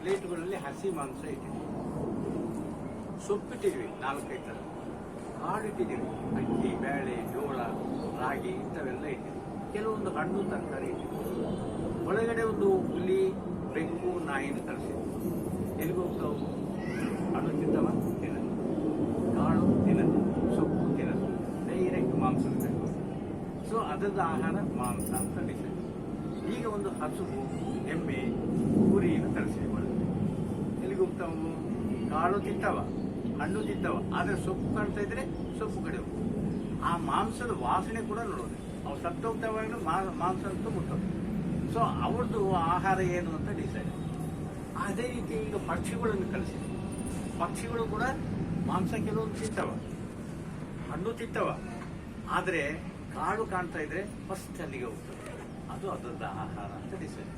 ಪ್ಲೇಟ್ಗಳಲ್ಲಿ ಹಸಿ ಮಾಂಸ ಇಟ್ಟಿದ್ದೀವಿ ಸೊಪ್ಪಿಟ್ಟಿದ್ದೀವಿ, ನಾಲ್ಕೈದು ಥರ. ಕಾಳು ಇಟ್ಟಿದ್ದೀವಿ ಅಕ್ಕಿ ಬೇಳೆ ಜೋಳ, ರಾಗಿ ಇಂಥವೆಲ್ಲ ಇಟ್ಟಿದ್ದೀವಿ. ಕೆಲವೊಂದು ಹಣ್ಣು, ತರಕಾರಿ ಇಟ್ಟಿದ್ದೀವಿ. ಒಳಗಡೆ ಒಂದು ಹುಲಿ ಬೆಂಕು ನಾಯಿನ ತರಿಸಿದ್ವಿ. ಎಲ್ಲಿಗೆ ಹೋಗ್ತಾವು? ಹಣ್ಣು ತಿಂತವ? ತಿನ್ನದು ಕಾಳು ತಿನ್ನು ಸೊಪ್ಪು ತಿನ್ನು ಡೈರೆಕ್ಟ್ ಮಾಂಸ ಸೊ ಅದರದ್ದು ಆಹಾರ ಮಾಂಸ ಅಂತ ಈಗ ಒಂದು ಹಸುವು, ಎಮ್ಮೆ ಕುರಿಯನ್ನು ತರಿಸಿ ಎಲ್ಲಿಗೆ ಹೋಗ್ತಾವು ಕಾಳು ತಿಂತಾವ ಹಣ್ಣು ತಿಂತಾವ ಆದರೆ ಸೊಪ್ಪು ಕಾಣ್ತಾ ಇದ್ರೆ ಸೊಪ್ಪು ಕಡೆ ಹೋಗ್ತದೆ. ಆ ಮಾಂಸದ ವಾಸನೆ ಕೂಡ ನೋಡೋದು. ಅವು ಸತ್ತೋಗ್ತಾವಾಗಲೂ ಮಾಂಸ ಅಂತೂ ಮುಟ್ಟೋದು ಸೊ ಅವ್ರದ್ದು ಆಹಾರ ಏನು ಅಂತ ಡಿಸೈಡ್ ಅದೇ ರೀತಿ ಈಗ ಪಕ್ಷಿಗಳನ್ನು ಕಳಿಸಿದೆ. ಪಕ್ಷಿಗಳು ಕೂಡ ಮಾಂಸ ಕೆಲವೊಂದು ತಿಂತಾವ. ಹಣ್ಣು ತಿಂತಾವ. ಆದರೆ ಕಾಳು ಕಾಣ್ತಾ ಇದ್ರೆ ಫಸ್ಟ್ ಅಲ್ಲಿಗೆ ಹೋಗ್ತದೆ ಅದು ಅದರದ್ದು ಆಹಾರ ಅಂತ ಡಿಸೈಡ್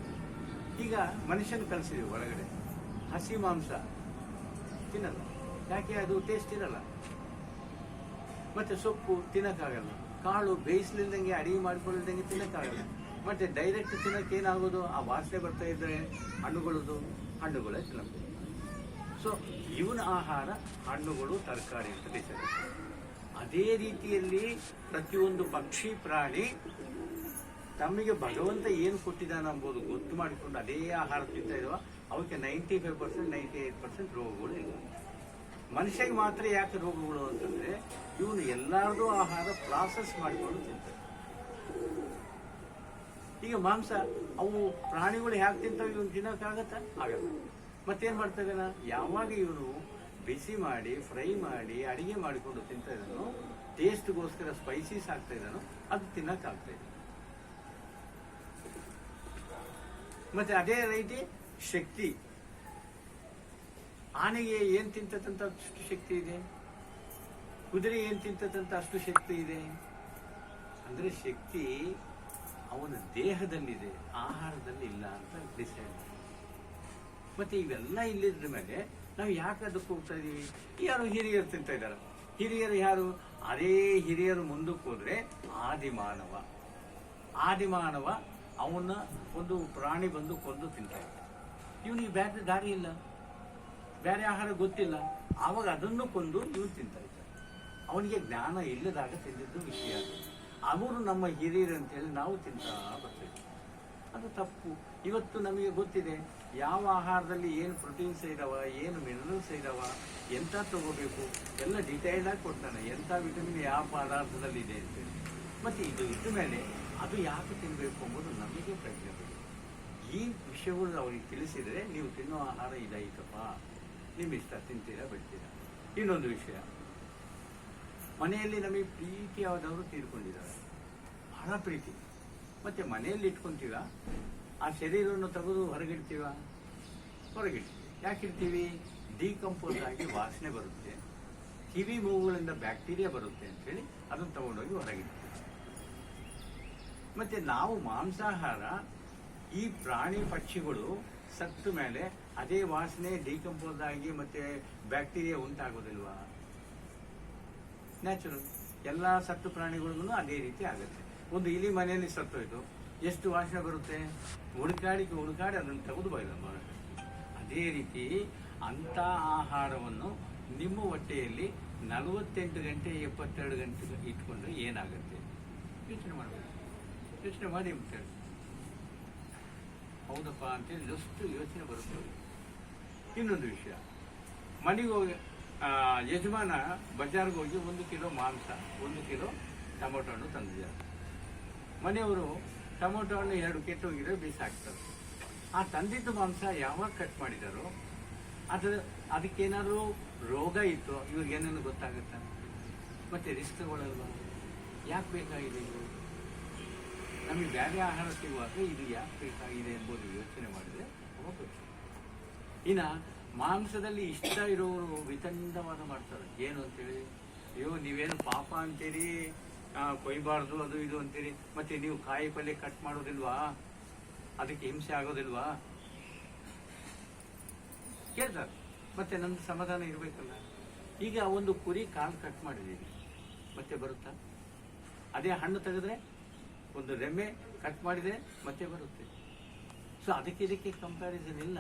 ಈಗ ಮನುಷ್ಯನ ಕಲಿಸಿದೆ ಒಳಗಡೆ. ಹಸಿ ಮಾಂಸ ತಿನ್ನಲ್ಲ. ಯಾಕೆ ಅದು ಟೇಸ್ಟ್ ಇರಲ್ಲ? ಮತ್ತೆ ಸೊಪ್ಪು ತಿನ್ನಕ್ಕಾಗಲ್ಲ. ಕಾಳು ಬೇಯಿಸ್ಲಿಲ್ದಂಗೆ ಅಡಿಗೆ ಮಾಡ್ಕೊಳ್ಳಿಲ್ದಂಗೆ ತಿನ್ನಕ್ಕಾಗಲ್ಲ. ಮತ್ತೆ ಡೈರೆಕ್ಟ್ ತಿನ್ನಕ್ಕೆ ಏನಾಗೋದು? ಆ ವಾಸನೆ ಬರ್ತಾ ಇದ್ರೆ ಹಣ್ಣುಗಳದು, ಹಣ್ಣುಗಳೇ ತಿನ್ನಬೇಕು. ಸೊ ಇವನ ಆಹಾರ ಹಣ್ಣುಗಳು, ತರಕಾರಿ ಅಂತ ಅದೇ ರೀತಿಯಲ್ಲಿ ಪ್ರತಿಯೊಂದು ಪಕ್ಷಿ ಪ್ರಾಣಿ ತಮಗೆ ಭಗವಂತ ಏನು ಕೊಟ್ಟಿದ್ದಾನೆ ಅಂಬೋದು ಗೊತ್ತು ಮಾಡಿಕೊಂಡು ಅದೇ ಆಹಾರ ತಿಂತಾ ಅವಕ್ಕೆ ninety five percent ninety eight percent ರೋಗಗಳು ಇಲ್ಲ. ಮನುಷ್ಯಗೆ ಮಾತ್ರ ಯಾಕೆ ರೋಗಗಳು ಅಂತಂದ್ರೆ ಇವನು ಎಲ್ಲಾರ್ದು ಆಹಾರ ಪ್ರಾಸೆಸ್ ಮಾಡಿಕೊಂಡು ತಿಂತಾರೆ ಈಗ ಮಾಂಸ, ಅವು ಪ್ರಾಣಿಗಳು ಹೇಗೆ ತಿಂತಾವೆ ಇವನು ತಿನ್ನೋಕ್ಕಾಗತ್ತ ಆಗಲ್ಲ. ಮತ್ತೇನ್ ಮಾಡ್ತಾಗಲ್ಲ ಯಾವಾಗ ಇವನು ಬಿಸಿ ಮಾಡಿ ಫ್ರೈ ಮಾಡಿ, ಅಡಿಗೆ ಮಾಡಿಕೊಂಡು ತಿಂತಾ ಇದ್ದಾನೋ ಟೇಸ್ಟ್ಗೋಸ್ಕರ ಸ್ಪೈಸೀಸ್ ಆಗ್ತಾ ಇದ್ದಾನೋ, ಅದು ತಿನ್ನಕ್ಕಾಗ್ತಾ ಇದೆ ಮತ್ತೆ ಅದೇ ರೀತಿ ಶಕ್ತಿ. ಆನೆಗೆ ಏನ್ ತಿಂತಕ್ಕಂತ ಅಷ್ಟು ಶಕ್ತಿ ಇದೆ? ಕುದುರೆ ಏನ್ ತಿಂತಕ್ಕಂತ ಅಷ್ಟು ಶಕ್ತಿ ಇದೆ? ಅಂದ್ರೆ ಶಕ್ತಿ ಅವನ ದೇಹದಲ್ಲಿದೆ, ಆಹಾರದಲ್ಲಿ ಇಲ್ಲ ಅಂತ ಡಿಸೈಡ್ ಮತ್ತೆ ಇವೆಲ್ಲ ಇಲ್ಲಿದ್ರ ಮೇಲೆ ನಾವು ಯಾಕೆ ಅದಕ್ಕೆ ಹೋಗ್ತಾ ಇದೀವಿ? ಯಾರು ಹಿರಿಯರು ತಿಂತ ಇದ್ದಾರೆ. ಹಿರಿಯರು ಯಾರು? ಅದೇ ಹಿರಿಯರು ಮುಂದಕ್ಕೆ ಹೋದ್ರೆ ಆದಿಮಾನವ. ಆದಿಮಾನವ ಅವನ್ನ ಒಂದು ಪ್ರಾಣಿ ಬಂದು ಕೊಂದು ತಿಂತ ಇದ್ದ. ಇವನಿಗೆ ಬೇರೆ ದಾರಿ ಇಲ್ಲ. ಬೇರೆ ಆಹಾರ ಗೊತ್ತಿಲ್ಲ. ಆವಾಗ ಅದನ್ನು ಕೊಂದು ಇವನು ತಿಂತ ಅವನಿಗೆ ಜ್ಞಾನ ಇಲ್ಲದಾಗ ತಿಂದಿದ್ದು ವಿಷಯ. ಅವರು ನಮ್ಮ ಹಿರಿಯರು ಅಂತೇಳಿ ನಾವು ತಿಂತಾ ಬರ್ತೀವಿ. ಅದು ತಪ್ಪು. ಇವತ್ತು ನಮಗೆ ಗೊತ್ತಿದೆ, ಯಾವ ಆಹಾರದಲ್ಲಿ ಏನು ಪ್ರೋಟೀನ್ಸ್ ಇದಾವ, ಏನು ಮಿನರಲ್ಸ್ ಇದಾವ ಎಂಥ ತಗೋಬೇಕು, ಎಲ್ಲ ಡಿಟೈಲ್ಡ್ ಆಗಿ ಕೊಡ್ತಾನೆ. ಎಂತ ವಿಟಮಿನ್ ಯಾವ ಪದಾರ್ಥದಲ್ಲಿ ಇದೆ ಅಂತೇಳಿ. ಮತ್ತೆ ಇದು ಇದ್ದ ಮೇಲೆ ಅದು ಯಾಕೆ ತಿನ್ನಬೇಕು ಎಂಬುದು ನಮಗೆ ಪ್ರಜ್ಞೆ ಬೇಕು ಈ ವಿಷಯಗಳು ಅವ್ರಿಗೆ ತಿಳಿಸಿದರೆ ನೀವು ತಿನ್ನೋ ಆಹಾರ ಇದಾಯಿತಪ್ಪ. ನಿಮ್ಮ ಇಷ್ಟ ತಿಂತೀರಾ ಬಿಡ್ತೀರಾ? ಇನ್ನೊಂದು ವಿಷಯ. ಮನೆಯಲ್ಲಿ ನಮಗೆ ಪ್ರೀತಿಯಾದವರು ತೀರ್ಕೊಂಡಿದ್ದಾರೆ. ಬಹಳ ಪ್ರೀತಿ. ಮತ್ತೆ ಮನೆಯಲ್ಲಿ ಇಟ್ಕೊಂತೀವ ಆ ಶರೀರವನ್ನು ತೆಗೆದು ಹೊರಗಿಡ್ತೀವ. ಹೊರಗಿಡ್ತೀವಿ ಯಾಕಿರ್ತೀವಿ ಡಿಕಂಪೋಸ್ ಆಗಿ ವಾಸನೆ ಬರುತ್ತೆ. ಕಿವಿ ಮೂಗುಗಳಿಂದ ಬ್ಯಾಕ್ಟೀರಿಯಾ ಬರುತ್ತೆ ಅಂತೇಳಿ ಅದನ್ನು ತಗೊಂಡೋಗಿ ಹೊರಗಿಡ್ತೀವಿ. ಮತ್ತೆ ನಾವು ಮಾಂಸಾಹಾರ, ಈ ಪ್ರಾಣಿ ಪಕ್ಷಿಗಳು ಸತ್ತ ಮೇಲೆ ಅದೇ ವಾಸನೆ ಡಿಕಂಪೋಸ್ ಆಗಿ ಮತ್ತೆ ಬ್ಯಾಕ್ಟೀರಿಯಾ ಉಂಟಾಗೋದಿಲ್ವಾ? ನ್ಯಾಚುರಲ್ ಎಲ್ಲ ಸತ್ತು ಪ್ರಾಣಿಗಳಿಗೂ ಅದೇ ರೀತಿ ಆಗುತ್ತೆ. ಒಂದು ಇಲಿ ಮನೆಯಲ್ಲಿ ಸತ್ತೋಯ್ತು ಎಷ್ಟು ವಾಸನೆ ಬರುತ್ತೆ? ಹುಡುಕಾಡಿಗೆ ಹುಡುಕಾಡಿ ಅದನ್ನು ತೆಗೆದು ಬಯಲು ಅದೇ ರೀತಿ ಅಂತ ಆಹಾರವನ್ನು ನಿಮ್ಮ ಹೊಟ್ಟೆಯಲ್ಲಿ ನಲವತ್ತೆಂಟು ಗಂಟೆ ಎಪ್ಪತ್ತೆರಡು ಗಂಟೆ ಇಟ್ಕೊಂಡ್ರೆ ಏನಾಗುತ್ತೆ? ಯೋಚನೆ ಮಾಡಬೇಕು. ಯೋಚನೆ ಮಾಡಿ ಹೇಳಿ. ಹೌದಪ್ಪ ಅಂತೇಳಿ ಜಸ್ಟ್ ಯೋಚನೆ ಬರುತ್ತೆ ಇನ್ನೊಂದು ವಿಷಯ. ಮನೆಗೆ ಹೋಗಿ ಯಜಮಾನ ಬಜಾರ್ಗೆ ಹೋಗಿ ಒಂದು ಕಿಲೋ ಮಾಂಸ, ಒಂದು ಕಿಲೋ ಟೊಮೊಟೊ ಹಣ್ಣು ತಂದಿದ್ದಾರೆ. ಮನೆಯವರು ಟೊಮೊಟೊ ಹಣ್ಣು ಎರಡು ಕೆಟ್ಟು ಹೋಗಿದ್ರೆ ಬೀಸಾಕ್ತಾರೆ. ಆ ತಂದಿದ್ದ ಮಾಂಸ ಯಾವಾಗ ಕಟ್ ಮಾಡಿದಾರೋ ಅದು ಅದಕ್ಕೇನಾದರೂ ರೋಗ ಇತ್ತು ಇವಾಗ ಏನೇನು ಗೊತ್ತಾಗುತ್ತಾ? ಮತ್ತೆ ರಿಸ್ಕ್ ತಗೊಳ್ಳಲ್ವಾ ಯಾಕೆ ಬೇಕಾಗಿದೆ ಇದು ನಮಗೆ ಬೇರೆ ಆಹಾರ ಸಿಗುವಾಗ ಇದು ಯಾಕೆ ಬೇಕಾಗಿದೆ ಎಂಬುದು ಯೋಚನೆ ಮಾಡಿದರೆ ಅವಾಗ ಇನ್ನು ಮಾಂಸದಲ್ಲಿ ಇಷ್ಟ ಇರೋರು ವಿತಂಡವಾದ ಮಾಡ್ತಾರೆ. ಏನು ಅಂತೇಳಿ ಅಯ್ಯೋ, ನೀವೇನು ಪಾಪ ಅಂತೀರಿ? ಕೊಯ್ಬಾರ್ದು, ಅದು ಇದು ಅಂತೀರಿ. ಮತ್ತೆ ನೀವು ಕಾಯಿ ಪಲ್ಯ ಕಟ್ ಮಾಡೋದಿಲ್ವಾ? ಅದಕ್ಕೆ ಹಿಂಸೆ ಆಗೋದಿಲ್ವಾ? ಕೇಳ್ತಾರೆ. ಮತ್ತೆ ನಮ್ದು ಸಮಾಧಾನ ಇರಬೇಕಲ್ಲ. ಈಗ ಒಂದು ಕುರಿ ಕಾಲು ಕಟ್ ಮಾಡಿದೀವಿ ಮತ್ತೆ ಬರುತ್ತಾ? ಅದೇ ಹಣ್ಣು ತೆಗೆದ್ರೆ? ಒಂದು ರೆಮ್ಮೆ ಕಟ್ ಮಾಡಿದ್ರೆ ಮತ್ತೆ ಬರುತ್ತೆ. ಸೊ ಅದಕ್ಕೆ ಇದಕ್ಕೆ ಕಂಪ್ಯಾರಿಸನ್ ಇಲ್ಲ.